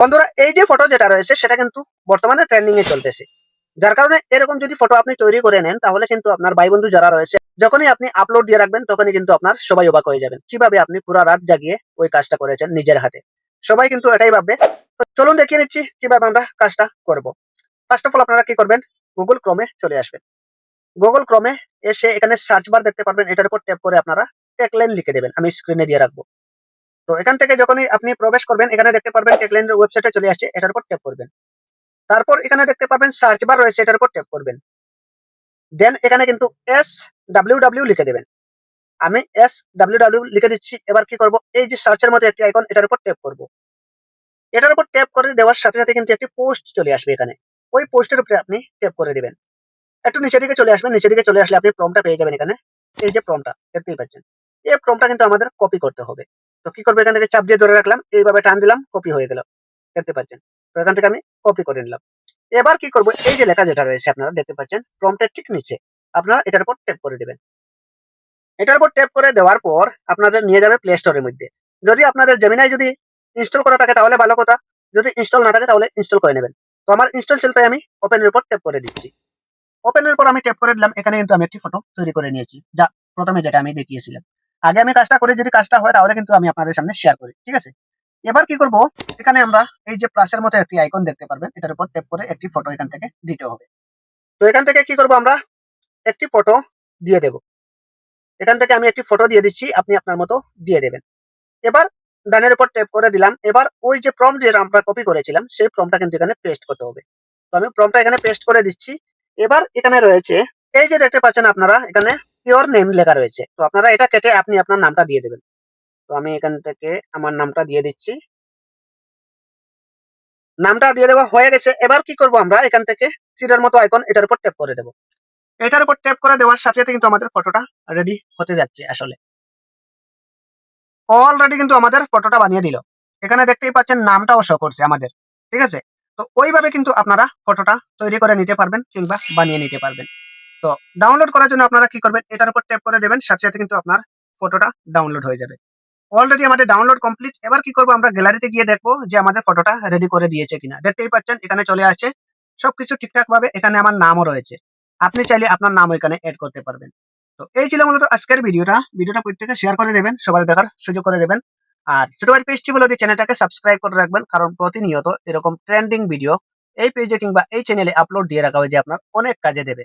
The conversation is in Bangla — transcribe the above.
বন্ধুরা, এই যে ফটো যেটা রয়েছে, সেটা কিন্তু বর্তমানে ট্রেন্ডিং এ চলতেছে। যার কারণে এরকম যদি ফটো আপনি তৈরি করে নেন, তাহলে কিন্তু আপনার ভাই বন্ধু যারা রয়েছে, যখনই আপনি আপলোড দিয়ে রাখবেন, তখনই কিন্তু আপনার সবাই অবাক হয়ে যাবেন। কীভাবে আপনি পুরো রাত জাগিয়ে ওই কাজটা করেছেন নিজের হাতে? সবাই কিন্তু এটাই ভাববে। তো চলুন দেখিয়ে নিচ্ছি কীভাবে আমরা কাজটা করব। ফার্স্ট অফ অল আপনারা কি করবেন? গুগল ক্রমে চলে আসবেন। গুগল ক্রমে এসে এখানে সার্চ বার দেখতে পারবেন। এটার উপর ট্যাপ করে আপনারা টেকলাইন লিখে দেবেন। আমি স্ক্রিনে দিয়ে রাখব। তো এখান থেকে যখনই আপনি প্রবেশ করবেন, এখানে দেখতে পারবেন টেকলাইনের ওয়েবসাইটে চলে আসছে, এটার উপর ট্যাপ করবেন। তারপর এখানে দেখতে পারবেন সার্চ বার রয়েছে, এটার উপর ট্যাপ করবেন। দেন এখানে কিন্তু এস ডাব্লিউ ডাব্লিউ লিখে দেবেন। আমি এস ডাব্লিউ ডাব্লিউ লিখে দিচ্ছি, এবার কি করব? এই যে সার্চের মধ্যে একটি আইকন এটার উপর ট্যাপ করব। এটার উপর ট্যাপ করে দেওয়ার সাথে সাথে কিন্তু একটি পোস্ট চলে আসবে এখানে। ওই পোস্টের উপরে আপনি ট্যাপ করে দিবেন। একটু নিচের দিকে চলে আসবেন, নিচের দিকে চলে আসলে আপনি প্রমটা পেয়ে যাবেন এখানে। এই যে প্রমটা দেখতেই পাচ্ছেন। এই প্রমটা কিন্তু আমাদের কপি করতে হবে। তো কি করব? এখান থেকে চাপ দিয়ে ধরে রাখলাম, এইভাবে টান দিলাম কপি হয়ে গেল। দেখতে পাচ্ছেন? তো এখান থেকে আমি কপি করে নিলাম। এবার কি করব? এই যে লেখা যেটা রয়েছে আপনারা দেখতে পাচ্ছেন প্রমটের ঠিক নিচে। আপনারা এটার উপর ট্যাপ করে দেবেন। এটার উপর ট্যাপ করে দেওয়ার পর আপনাদের নিয়ে যাবে প্লে স্টোরের মধ্যে। যদি আপনাদের জেমিনাই যদি ইনস্টল করা থাকে, তাহলে ভালো কথা। যদি ইনস্টল না থাকে, তাহলে ইনস্টল করে নেবেন। তো আমার ইনস্টল চলতে আমি ওপেনের উপর ট্যাপ করে দিচ্ছি। ওপেনের উপর আমি ট্যাপ করে দিলাম। এখানে কিন্তু আমি একটি ফটো তৈরি করে নিয়েছি। যা প্রথমে যেটা আমি দেখিয়েছিলাম। আগে আমি কাজটা করে, যদি কাজটা হয় তাহলে কিন্তু আমি আপনাদের সামনে শেয়ার করি, ঠিক আছে? এবার কি করব? এখানে আমরা এই যে প্লাসের মতো একটি আইকন দেখতে পারবেন, এটার উপর ট্যাপ করে একটি ফটো এখান থেকে দিতে হবে। তো এখান থেকে কি করব আমরা? একটি ফটো দিয়ে দেব। এখান থেকে আমি একটি ফটো দিয়ে দিচ্ছি, আপনি আপনার মতো দিয়ে দেবেন। এবার ডানের উপর ট্যাপ করে দিলাম। এবার ওই যে প্রম যেটা আমরা কপি করেছিলাম, সেই প্রমটা কিন্তু এখানে পেস্ট করতে হবে। তো আমি প্রমটা এখানে পেস্ট করে দিচ্ছি। এবার এখানে রয়েছে, এই যে দেখতে পাচ্ছেন আপনারা, এখানে ইওর নেম লেখা রয়েছে। তো আপনারা এটা কেটে আপনি আপনার নামটা দিয়ে দেবেন। তো আমি এখান থেকে আমার নামটা দিয়ে দিচ্ছি। নামটা দিয়ে দেওয়া হয়ে গেছে। এবার কি করব আমরা? এখান থেকে তীরের মতো আইকন এটার উপর ট্যাপ করে দেব। এটার উপর ট্যাপ করে দেওয়ার সাথে সাথে কিন্তু আমাদের ফটোটা রেডি হতে যাচ্ছে আসলে। অলরেডি কিন্তু আমাদের ফটোটা বানিয়ে দিল। এখানে দেখতেই পাচ্ছেন নামটাও শো করছে আমাদের। ঠিক আছে? তো ওইভাবে কিন্তু আপনারা ফটোটা তৈরি করে নিতে পারবেন কিংবা বানিয়ে নিতে পারবেন। তো ডাউনলোড করার জন্য আপনারা কি করবেন? এটার উপর ট্যাপ করে দেবেন, সাথে সাথে কিন্তু আপনার ফটোটা ডাউনলোড হয়ে যাবে। অলরেডি আমাদের ডাউনলোড কমপ্লিট এবার কি করব আমরা? গ্যালারিতে গিয়ে দেখব যে আমাদের ফটোটা রেডি করে দিয়েছে কিনা। দেখতেই পাচ্ছেন, এখানে চলে আসছে। সবকিছু ঠিকঠাক ভাবে এখানে আমার নামও রয়েছে। আপনি চাইলে আপনার নাম এখানে এড করতে পারবেন। তো এই ছিল মূলত আজকের ভিডিওটা। ভিডিওটা প্রত্যেকে শেয়ার করে দেবেন সবাই দেখার সুযোগ করে দেবেন। আর ছোট ভাই পেজটি বলে চ্যানেলটাকে সাবস্ক্রাইব করে রাখবেন, কারণ প্রতিনিয়ত এরকম ট্রেন্ডিং ভিডিও এই পেজে কিংবা এই চ্যানেলে আপলোড দিয়ে রাখা হয় যে আপনার অনেক কাজে দেবে।